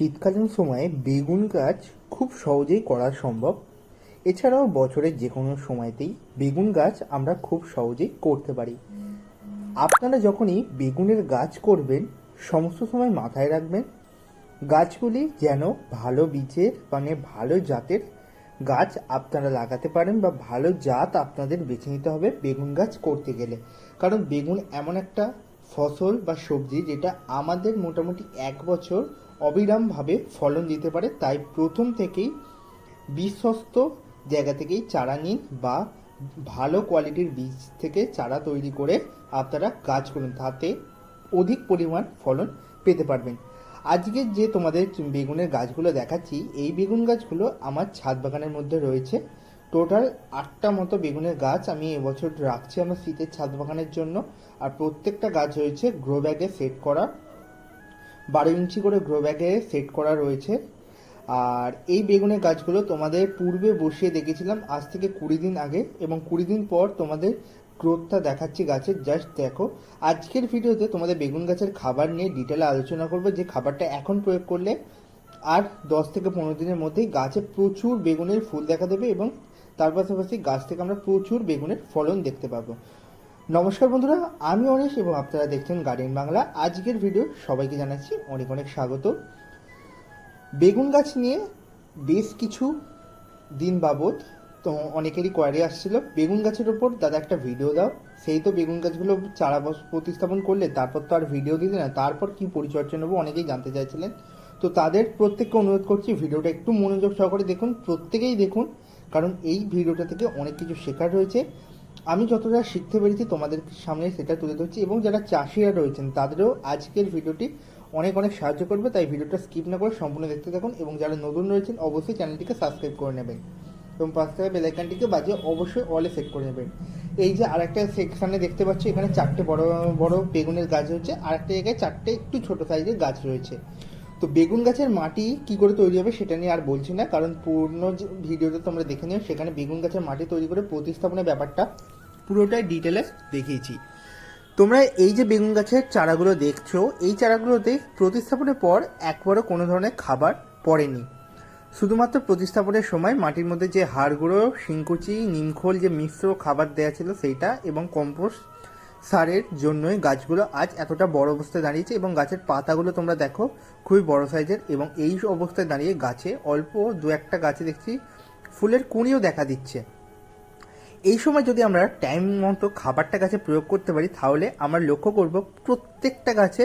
শীতকালীন সময়ে বেগুন গাছ খুব সহজেই করা সম্ভব। এছাড়াও বছরের যে কোনো সময়তেই বেগুন গাছ আমরা খুব সহজেই করতে পারি। আপনারা যখনই বেগুনের গাছ করবেন, সমস্ত সময় মাথায় রাখবেন। গাছগুলি যেন ভালো বীজের মানে ভালো জাতের গাছ আপনারা লাগাতে পারেন বা ভালো জাত আপনাদের বেছে নিতে হবে বেগুন গাছ করতে গেলে। কারণ বেগুন এমন একটা ফসল বা সবজি যেটা আমাদের মোটামুটি এক বছর অবিরামভাবে ফলন দিতে পারে, তাই প্রথম থেকেই বিশ্বস্ত জায়গা থেকেই চারা নিন বা ভালো কোয়ালিটির বীজ থেকে চারা তৈরি করে আপনারা গাছ করুন, তাতে অধিক পরিমাণ ফলন পেতে পারবেন। আজকে যে তোমাদের বেগুনের গাছগুলো দেখাচ্ছি, এই বেগুন গাছগুলো আমার ছাদ বাগানের মধ্যে রয়েছে। টোটাল আটটা মতো বেগুনের গাছ আমি এবছর রাখছি আমার শীতের ছাদ বাগানের জন্য। আর প্রত্যেকটা গাছ রয়েছে গ্রো ব্যাগে সেট করা। বারো ইঞ্চি করে গ্রো ব্যাগে সেট করা রয়েছে। আর এই বেগুনের গাছগুলো তোমাদের পূর্বে বসিয়ে দেখেছিলাম, আজ থেকে কুড়ি দিন আগে এবং কুড়ি দিন পর তোমাদের গ্রোথটা দেখাচ্ছি গাছের জাস্ট দেখো। আজকের ভিডিওতে তোমাদের বেগুন গাছের খাবার নিয়ে ডিটেলে আলোচনা করব, যে খাবারটা এখন প্রয়োগ করলে আর দশ থেকে পনেরো দিনের মধ্যেই গাছে প্রচুর বেগুনের ফুল দেখা দেবে এবং তার পাশাপাশি গাছ থেকে আমরা প্রচুর বেগুনের ফলন দেখতে পাবো। নমস্কার বন্ধুরা, আমি অনিশ এবং আপনারা দেখছেন গার্ডেন বাংলা। আজকের ভিডিও সবাইকে জানাচ্ছি অনেক অনেক স্বাগত। বেগুন গাছ নিয়ে বেশ কিছু দিন বাবদ তো অনেকেরই কোয়ারি আসছিল। বেগুন গাছের ওপর দাদা একটা ভিডিও দাও। সেই তো বেগুন গাছগুলো চারা প্রতিস্থাপন করলে তারপর তো আর ভিডিও দিতে না, তারপর কি পরিচর্যা নেব অনেকেই জানতে চাইছিলেন। তো তাদের প্রত্যেককে অনুরোধ করছি ভিডিওটা একটু মনোযোগ সহকারে দেখুন, প্রত্যেকেই দেখুন, কারণ এই ভিডিওটা থেকে অনেক কিছু শেখার রয়েছে। আমি যতটা শিখতে পেরেছি তোমাদের সামনে সেটা তুলে ধরছি এবং যারা চাষিরা রয়েছেন, তাদেরও আজকের ভিডিওটি অনেক অনেক সাহায্য করবে, তাই ভিডিওটা স্কিপ না করে সম্পূর্ণ দেখতে থাকুন এবং যারা নতুন রয়েছেন, অবশ্যই চ্যানেলটিকে সাবস্ক্রাইব করে নেবেন এবং পাঁচ থেকে বেলাইকানটিকে বাজিয়ে অবশ্যই অলে সেট করে নেবেন। এই যে আরেকটা সেকশনে দেখতে পাচ্ছ, এখানে চারটে বড় বড় বেগুনের গাছ রয়েছে, আরেকটা জায়গায় চারটে একটু ছোট সাইজের গাছ রয়েছে। তো বেগুন গাছের মাটি কি করে তৈরি হবে সেটা নিয়ে আর বলছি না, কারণ পূর্ণ ভিডিওটা তোমরা দেখে নিও, সেখানে বেগুন গাছের মাটি তৈরি করে প্রতিস্থাপনের ব্যাপারটা পুরোটাই ডিটেলে দেখিয়েছি। তোমরা এই যে বেগুন গাছের চারাগুলো দেখছ, এই চারাগুলোতে প্রতিস্থাপনের পর একবারও কোনো ধরনের খাবার পড়েনি। শুধুমাত্র প্রতিস্থাপনের সময় মাটির মধ্যে যে হাড়গুঁড়ো, শিংকুচি, নিমখোল যে মিশ্র খাবার দেওয়া ছিল সেইটা এবং কম্পোস্ট সারের জন্যই গাছগুলো আজ এতটা বড় অবস্থায় দাঁড়িয়েছে এবং গাছের পাতাগুলো তোমরা দেখো খুবই বড় সাইজের এবং এই অবস্থায় দাঁড়িয়ে গাছে অল্প দু একটা গাছে দেখছি ফুলের কুঁড়িও দেখা দিচ্ছে। এই সময় যদি আমরা টাইম মতো খাবারটা গাছে প্রয়োগ করতে পারি, তাহলে আমরা লক্ষ্য করব প্রত্যেকটা গাছে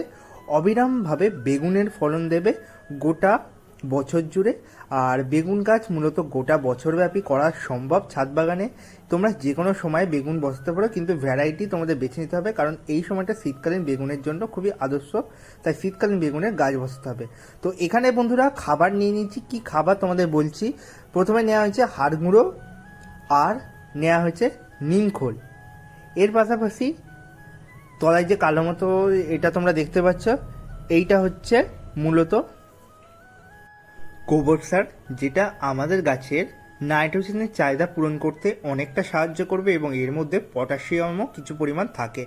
অবিরামভাবে বেগুনের ফলন দেবে গোটা বছর জুড়ে। আর বেগুন গাছ মূলত গোটা বছরব্যাপী করা সম্ভব ছাদ বাগানে। তোমরা যে কোনো সময় বেগুন বসাতে পারো, কিন্তু ভ্যারাইটি তোমাদের বেছে নিতে হবে, কারণ এই সময়টা শীতকালীন বেগুনের জন্য খুবই আদর্শ। তাই শীতকালীন বেগুনের গাছ বসাতে হবে। তো এখানে বন্ধুরা খাবার নিয়ে নিচ্ছি। কি খাবার তোমাদের বলছি? প্রথমে নেওয়া হয়েছে হাড় গুঁড়ো আর নেওয়া হয়েছে নিমখোল এর পাশাপাশি তলায় যে কালো মতো এটা তোমরা দেখতে পাচ্ছ, এইটা হচ্ছে মূলত গোবর সার, যেটা আমাদের গাছের নাইট্রোজেনের চাহিদা পূরণ করতে অনেকটা সাহায্য করবে এবং এর মধ্যে পটাশিয়ামও কিছু পরিমাণ থাকে,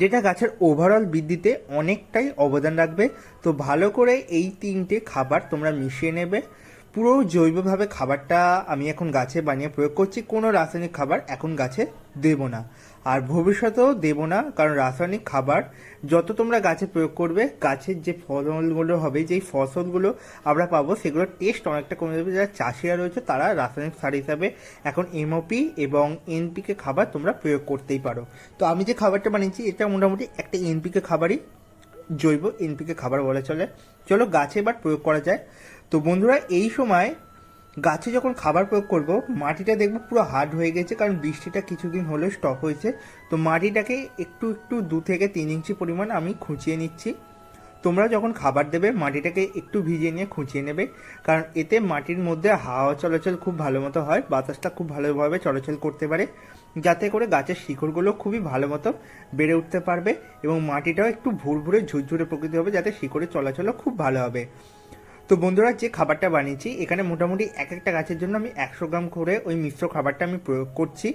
যেটা গাছের ওভারঅল বৃদ্ধিতে অনেকটাই অবদান রাখবে। তো ভালো করে এই তিনটে খাবার তোমরা মিশিয়ে নেবে। পুরো জৈবভাবে খাবারটা আমি এখন গাছে বানিয়ে প্রয়োগ করছি, কোনো রাসায়নিক খাবার এখন গাছে দেব না। আর ভবিষ্যতেও দেব না, কারণ রাসায়নিক খাবার যত তোমরা গাছে প্রয়োগ করবে, গাছের যে ফলগুলো হবে, যেই ফসলগুলো আমরা পাবো, সেগুলোর টেস্ট অনেকটা কমে যাবে। যারা চাষিরা রয়েছে, তারা রাসায়নিক সার হিসাবে এখন এমওপি এবং এনপিকে খাবার তোমরা প্রয়োগ করতেই পারো। তো আমি যে খাবারটা বানিয়েছি, এটা মোটামুটি একটা এনপিকে খাবারই, জৈব এনপিকে খাবার বলা চলে। চলো গাছে এবার প্রয়োগ করা যায়। তো বন্ধুরা, এই সময় গাছে যখন খাবার প্রয়োগ করব, মাটিটা দেখব পুরো হার্ড হয়ে গেছে, কারণ বৃষ্টিটা কিছুদিন হলেও স্টপ হয়েছে। তো মাটিটাকে একটু একটু দু থেকে তিন ইঞ্চি পরিমাণ আমি খুঁচিয়ে নিচ্ছি। তোমরা যখন খাবার দেবে, মাটিটাকে একটু ভিজিয়ে নিয়ে খুঁচিয়ে নেবে, কারণ এতে মাটির মধ্যে হাওয়া চলাচল খুব ভালো মতো হয়, বাতাসটা খুব ভালোভাবে চলাচল করতে পারে, যাতে করে গাছের শিকড়গুলো খুবই ভালো মতো বেড়ে উঠতে পারবে এবং মাটিটাও একটু ভুরভুরে ঝুরঝুরে প্রকৃতি হবে, যাতে শিকড়ের চলাচলও খুব ভালো হবে। তো বন্ধুরা, যে খাবারটা বানিয়েছি, এখানে মোটামুটি এক একটা গাছের জন্য আমি একশো গ্রাম করে ওই মিশ্র খাবারটা আমি প্রয়োগ করছি।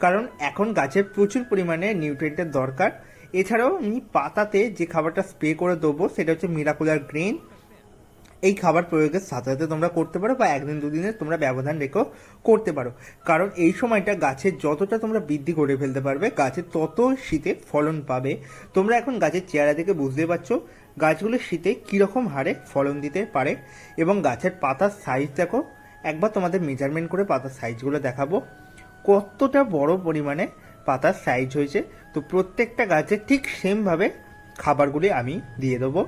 কারণ এখন গাছের প্রচুর পরিমাণে নিউট্রিয়েন্টের দরকার। এছাড়াও আমি পাতাতে যে খাবারটা স্প্রে করে দেবো, সেটা হচ্ছে মিরাকুলার গ্রেন। এই খাবার প্রয়োগের সাথে সাথে তোমরা করতে পারো বা একদিন দুদিনের তোমরা ব্যবধান রেখেও করতে পারো। কারণ এই সময়টা গাছের যতটা তোমরা বৃদ্ধি করে ফেলতে পারবে গাছের তত শীতে ফলন পাবে। তোমরা এখন গাছের চেহারা দেখে বুঝতে পারছ গাছগুলো শীতে কীরকম হারে ফলন দিতে পারে এবং গাছের পাতার সাইজ দেখো। একবার তোমাদের মেজারমেন্ট করে পাতার সাইজগুলো দেখাবো। কতটা বড় পরিমাণে পাতার সাইজ হয়েছে? তো প্রত্যেকটা গাছে ঠিক সেমভাবে খাবারগুলি আমি দিয়ে দেবো।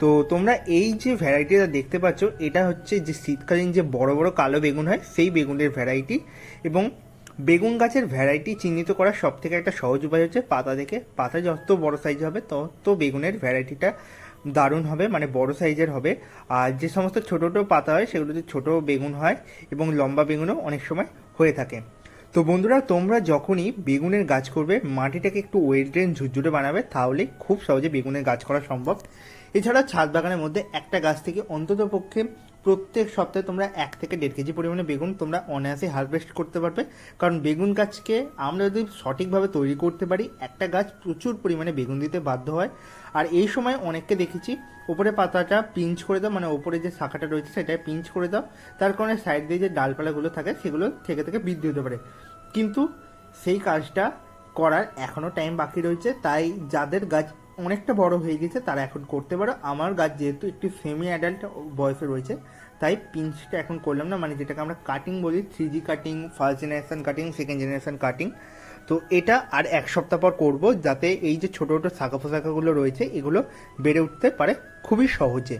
তো তোমরা এই যে ভ্যারাইটিটা দেখতে পাচ্ছ, এটা হচ্ছে যে শীতকালীন যে বড় বড় কালো বেগুন হয়, সেই বেগুনের ভ্যারাইটি এবং বেগুন গাছের ভ্যারাইটি চিহ্নিত করার সব থেকে একটা সহজ উপায় হচ্ছে পাতা দেখে। পাতা যত বড় সাইজ হবে, তত বেগুনের ভ্যারাইটিটা দারুণ হবে মানে বড় সাইজের হবে। আর যে সমস্ত ছোট ছোটো পাতা হয়, সেগুলোতে ছোট বেগুন হয় এবং লম্বা বেগুনও অনেক সময় হয়ে থাকে। তো বন্ধুরা, তোমরা যখনই বেগুনের গাছ করবে, মাটিটাকে একটু ওয়েল ড্রেন ঝুরঝুরে বানাবে, তাহলে খুব সহজে বেগুনের গাছ করা সম্ভব। এছাড়া ছাদ বাগানের মধ্যে একটা গাছ থেকে অন্তত পক্ষে প্রত্যেক সপ্তাহে তোমরা এক থেকে দেড় কেজি পরিমাণে বেগুন তোমরা অনায়াসে হারভেস্ট করতে পারবে। কারণ বেগুন গাছকে আমরা যদি সঠিকভাবে তৈরি করতে পারি, একটা গাছ প্রচুর পরিমাণে বেগুন দিতে বাধ্য হয়। আর এই সময় অনেককে দেখেছি উপরে পাতাটা পিঞ্চ করে দাও মানে ওপরে যে শাখাটা রয়েছে সেটা পিঞ্চ করে দাও। তার কারণে সাইড দিয়ে যে ডালপালাগুলো থাকে, সেগুলো থেকে থেকে বৃদ্ধি হতে পারে। কিন্তু সেই কাজটা করার এখনও টাইম বাকি রয়েছে। তাই যাদের গাছ অনেকটা বড় হয়ে গেছে, তারা এখন করতে পারো। আমার গাছ যেহেতু একটি সেমি অ্যাডাল্ট বয়সে রয়েছে, তাই পিঞ্চটা এখন করলাম না। মানে যেটাকে আমরা কাটিং বলি three G cutting first generation cutting second generation cutting তো এটা আর এক সপ্তাহ পর করব, যাতে এই যে ছোটো ছোটো শাখা পোশাখাগুলো রয়েছে, এগুলো বেড়ে উঠতে পারে খুবই সহজে।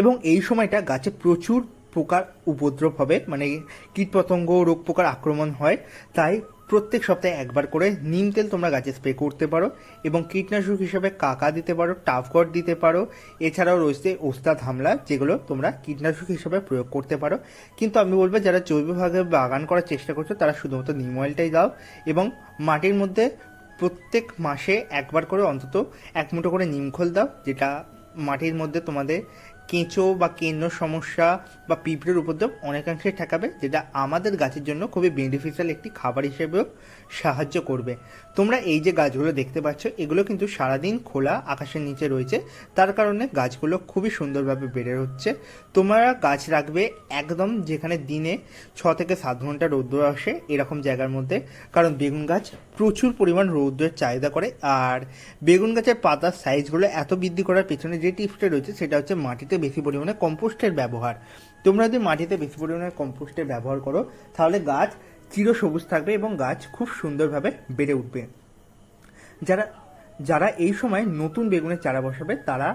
এবং এই সময়টা গাছে প্রচুর পোকার উপদ্রব হবে মানে কীটপতঙ্গ রোগ পোকার আক্রমণ হয়, তাই প্রত্যেক সপ্তাহে একবার করে নিম তেল তোমরা গাছে স্প্রে করতে পারো এবং কীটনাশক হিসেবে কাকা দিতে পারো টাফগট দিতে পারো। এছাড়াও রয়েছে ওস্তাদ হামলা, যেগুলো তোমরা কীটনাশক হিসেবে প্রয়োগ করতে পারো। কিন্তু আমি বলব, যারা জৈবভাবে বাগান করার চেষ্টা করছ, তারা শুধুমাত্র নিম অয়েলটাই দাও এবং মাটির মধ্যে প্রত্যেক মাসে একবার করে অন্তত এক মুঠো করে নিমখোল দাও, যেটা মাটির মধ্যে তোমাদের কেঁচো বা কেন্দ্র সমস্যা বা পিঁপড়ের উপদ্রব অনেকাংশে ঠেকাবে, যেটা আমাদের গাছের জন্য খুবই বেনিফিশিয়াল একটি খাবার হিসেবেও সাহায্য করবে। তোমরা এই যে গাছগুলো দেখতে পাচ্ছ, এগুলো কিন্তু সারাদিন খোলা আকাশের নিচে রয়েছে। তার কারণে গাছগুলো খুবই সুন্দরভাবে বেড়ে হচ্ছে তোমরা গাছ রাখবে একদম যেখানে দিনে ছ থেকে সাত ঘণ্টা রৌদ্র আসে এরকম জায়গার মধ্যে। কারণ বেগুন গাছ প্রচুর পরিমাণ রৌদ্রের চাহিদা করে। আর বেগুন গাছের পাতার সাইজগুলো এত বৃদ্ধি করার পেছনে যে টিপসটা রয়েছে, সেটা হচ্ছে মাটিতে বেশি পরিমাণে কম্পোস্টের ব্যবহার। তোমরা যদি মাটিতে বেশি পরিমাণে কম্পোস্টের ব্যবহার করো, তাহলে গাছ চিরসবুজ থাকবে এবং গাছ খুব সুন্দরভাবে বেড়ে উঠবে। যারা যারা এই সময় নতুন বেগুনের চারা বসাবে, তারা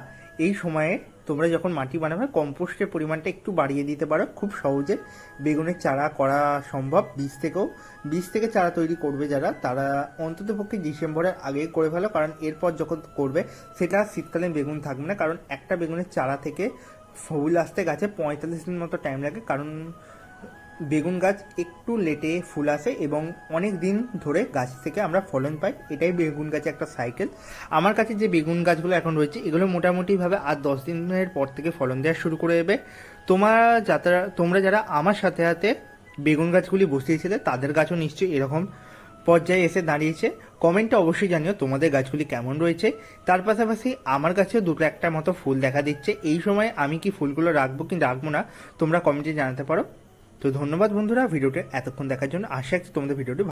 এই সময়ে তোমরা যখন মাটি বানাবে, কম্পোস্টের পরিমাণটা একটু বাড়িয়ে দিতে পারো। খুব সহজে বেগুনের চারা করা সম্ভব। বীজ থেকেও, বীজ থেকে চারা তৈরি করবে যারা, তারা অন্তত পক্ষে ডিসেম্বরের আগে করে ফেলো। কারণ এরপর যখন করবে, সেটা শীতকালীন বেগুন থাকবে না। কারণ একটা বেগুনের চারা থেকে ফুল আসতে গাছে পঁয়তাল্লিশ দিন মতো টাইম লাগে। কারণ বেগুন গাছ একটু লেটে ফুল আসে এবং অনেক দিন ধরে গাছ থেকে আমরা ফলন পাই, এটাই বেগুন গাছে একটা সাইকেল আমার কাছে যে বেগুন গাছগুলো এখন রয়েছে, এগুলো মোটামুটিভাবে আর দশ দিনের পর থেকে ফলন দেওয়া শুরু করে দেবে। তোমার যারা তোমরা যারা আমার সাথে সাথে বেগুন গাছগুলি বসিয়েছিলে, তাদের গাছও নিশ্চয়ই এরকম পর্যায়ে এসে দাঁড়িয়েছে। কমেন্টে অবশ্যই জানিও তোমাদের গাছগুলি কেমন রয়েছে। তার পাশাপাশি আমার কাছেও দুটো একটা মতো ফুল দেখা দিচ্ছে। এই সময় আমি কি ফুলগুলো রাখব কি রাখব না, তোমরা কমেন্টে জানাতে পারো। তো ধন্যবাদ বন্ধুরা ভিডিওটা এতক্ষণ দেখার জন্য। আশা রাখছি তোমাদের ভিডিওটি